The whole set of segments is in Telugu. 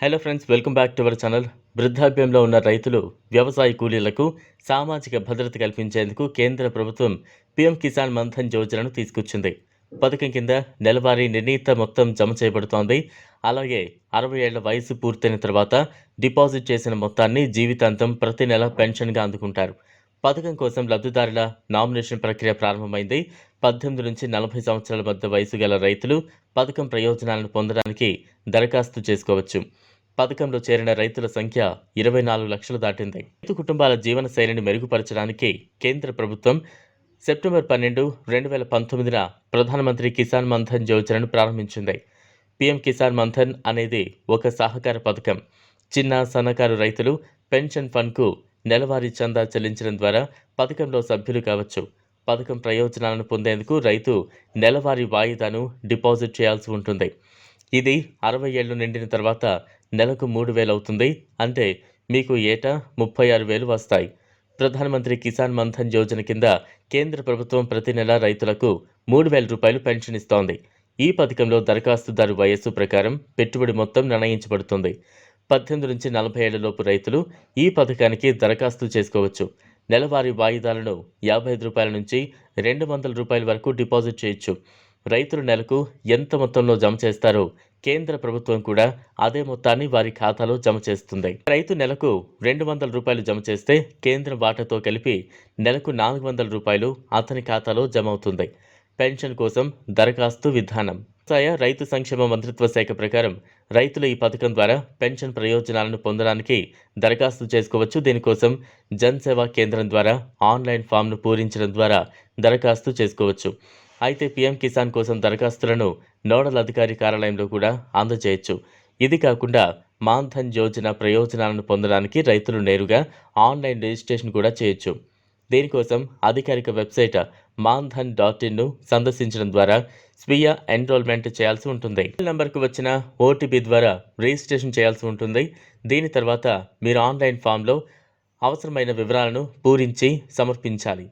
Hello friends welcome back to our channel వృద్ధాప్యంలో ఉన్న రైతులు వ్యవసాయ కూలీలకు సామాజిక భద్రత కల్పించేందుకు కేంద్ర ప్రభుత్వం పీఎం కిసాన్ మన్ధన్ యోజనను తీసుకొచ్చింది. పథకం కింద నెలవారీ నిర్ణీత మొత్తం జమ చేయబడుతోంది. అలాగే అరవై ఏళ్ళ వయసు పూర్తయిన తర్వాత డిపాజిట్ చేసిన మొత్తాన్ని జీవితాంతం ప్రతి నెల పెన్షన్గా అందుకుంటారు. పథకం కోసం లబ్ధిదారుల నామినేషన్ ప్రక్రియ ప్రారంభమైంది. పద్దెనిమిది నుంచి నలభై సంవత్సరాల మధ్య వయసు గల రైతులు పథకం ప్రయోజనాలను పొందడానికి దరఖాస్తు చేసుకోవచ్చు. పథకంలో చేరిన రైతుల సంఖ్య ఇరవై నాలుగు లక్షలు దాటింది. రైతు కుటుంబాల జీవన శైలిని మెరుగుపరచడానికి కేంద్ర ప్రభుత్వం సెప్టెంబర్ పన్నెండు రెండు వేల పంతొమ్మిదిన ప్రధానమంత్రి కిసాన్ మన్ధన్ యోజనను ప్రారంభించింది. పీఎం కిసాన్ మన్ధన్ అనేది ఒక సహకార పథకం. చిన్న సన్నకారు రైతులు పెన్షన్ ఫండ్కు నెలవారీ చందా చెల్లించడం ద్వారా పథకంలో సభ్యులు కావచ్చు. పథకం ప్రయోజనాలను పొందేందుకు రైతు నెలవారీ వాయిదాను డిపాజిట్ చేయాల్సి ఉంటుంది. ఇది అరవై ఏళ్ళు నిండిన తర్వాత నెలకు మూడు వేలు అవుతుంది. అంటే మీకు ఏటా ముప్పై ఆరు వేలు వస్తాయి. ప్రధానమంత్రి కిసాన్ మన్ధన్ యోజన కింద కేంద్ర ప్రభుత్వం ప్రతి నెల రైతులకు మూడు వేల రూపాయలు పెన్షన్ ఇస్తోంది. ఈ పథకంలో దరఖాస్తుదారు వయస్సు ప్రకారం పెట్టుబడి మొత్తం నిర్ణయించబడుతుంది. పద్దెనిమిది నుంచి నలభై ఏళ్ళలోపు రైతులు ఈ పథకానికి దరఖాస్తు చేసుకోవచ్చు. నెలవారీ వాయిదాలను యాభై ఐదు రూపాయల నుంచి రెండు వందల రూపాయల వరకు డిపాజిట్ చేయొచ్చు. రైతులు నెలకు ఎంత మొత్తంలో జమ చేస్తారో కేంద్ర ప్రభుత్వం కూడా అదే మొత్తాన్ని వారి ఖాతాలో జమ చేస్తుంది. రైతు నెలకు రెండు వందల రూపాయలు జమ చేస్తే కేంద్రం వాటాతో కలిపి నెలకు నాలుగు వందల రూపాయలు అతని ఖాతాలో జమ అవుతుంది. పెన్షన్ కోసం దరఖాస్తు విధానం. వ్యవసాయ రైతు సంక్షేమ మంత్రిత్వ శాఖ ప్రకారం రైతులు ఈ పథకం ద్వారా పెన్షన్ ప్రయోజనాలను పొందడానికి దరఖాస్తు చేసుకోవచ్చు. దీనికోసం జన్సేవా కేంద్రం ద్వారా ఆన్లైన్ ఫామ్ను పూరించడం ద్వారా దరఖాస్తు చేసుకోవచ్చు. అయితే పీఎం కిసాన్ కోసం దరఖాస్తులను నోడల్ అధికారి కార్యాలయంలో కూడా అందజేయచ్చు. ఇది కాకుండా మాన్ధన్ యోజన ప్రయోజనాలను పొందడానికి రైతులు నేరుగా ఆన్లైన్ రిజిస్ట్రేషన్ కూడా చేయొచ్చు. దీనికోసం అధికారిక వెబ్సైట్ మాన్ధన్ డాట్ ఇన్ను సందర్శించడం ద్వారా స్వీయ ఎన్రోల్మెంట్ చేయాల్సి ఉంటుంది. మొబైల్ నంబర్కు వచ్చిన ఓటీపీ ద్వారా రిజిస్ట్రేషన్ చేయాల్సి ఉంటుంది. దీని తర్వాత మీరు ఆన్లైన్ ఫామ్లో అవసరమైన వివరాలను పూరించి సమర్పించాలి.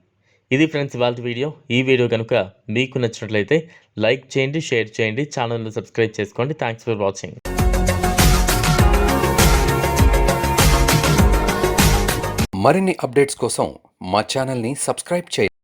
ఇది ఫ్రెండ్స్ వాళ్ళ వీడియో. ఈ వీడియో కనుక మీకు నచ్చినట్లయితే లైక్ చేయండి షేర్ చేయండి ఛానల్ను సబ్స్క్రైబ్ చేసుకోండి. Thanks for watching. మరిన్ని అప్డేట్స్ కోసం మా ఛానల్ని సబ్స్క్రైబ్ చేయండి.